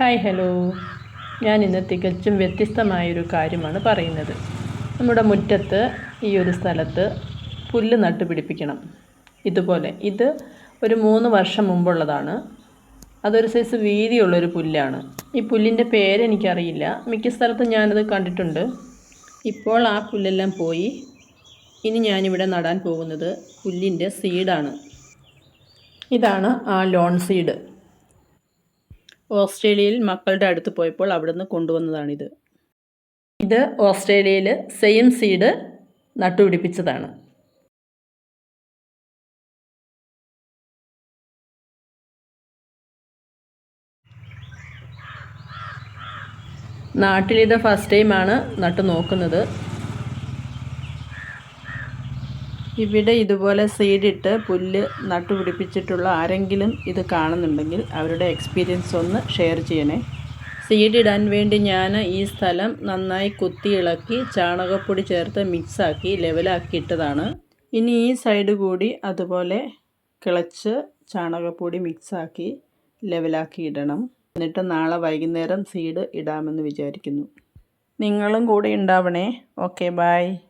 Hi hello. ഞാൻ ഇന്ന് തികച്ചും വ്യത്യസ്തമായൊരു കാര്യമാണ് പറയുന്നത്. നമ്മുടെ മുറ്റത്ത് ഈ ഒരു സ്ഥലത്ത് പുല്ല് നട്ട് പിടിപ്പിക്കണം ഇതുപോലെ. ഇത് ഒരു മൂന്ന് വർഷം മുമ്പുള്ളതാണ്. അതൊരു സൈസ് വീതിയുള്ളൊരു പുല്ലാണ്. ഈ പുല്ലിന്റെ പേരെനിക്കറിയില്ല. മിക്ക സ്ഥലത്തും ഞാനത് കണ്ടിട്ടുണ്ട്. ഇപ്പോൾ ആ പുല്ലെല്ലാം പോയി. ഇനി ഞാനിവിടെ നടാൻ പോകുന്നത് പുല്ലിന്റെ സീഡാണ്. ഇതാണ് ആ ലോൺ സീഡ്. ഓസ്ട്രേലിയയിൽ മക്കളുടെ അടുത്ത് പോയപ്പോൾ അവിടുന്ന് കൊണ്ടുവന്നതാണിത്. ഇത് ഓസ്ട്രേലിയയിൽ സെയിം സീഡ് നട്ടുപിടിപ്പിച്ചതാണ്. നാട്ടിലിത് ഫസ്റ്റ് ടൈമാണ് നട്ടു നോക്കുന്നത് ഇവിടെ ഇതുപോലെ സീഡിട്ട് പുല്ല് നട്ടുപിടിപ്പിച്ചിട്ടുള്ള ആരെങ്കിലും ഇത് കാണുന്നുണ്ടെങ്കിൽ അവരുടെ എക്സ്പീരിയൻസ് ഒന്ന് ഷെയർ ചെയ്യണേ. സീഡിടാൻ വേണ്ടി ഞാൻ ഈ സ്ഥലം നന്നായി കുത്തി ഇളക്കി ചാണകപ്പൊടി ചേർത്ത് മിക്സാക്കി ലെവലാക്കി ഇട്ടതാണ്. ഇനി ഈ സൈഡ് കൂടി അതുപോലെ കിളച്ച് ചാണകപ്പൊടി മിക്സാക്കി ലെവലാക്കി ഇടണം. എന്നിട്ട് നാളെ വൈകുന്നേരം സീഡ് ഇടാമെന്ന് വിചാരിക്കുന്നു. നിങ്ങളും കൂടെ ഉണ്ടാവണേ. Okay bye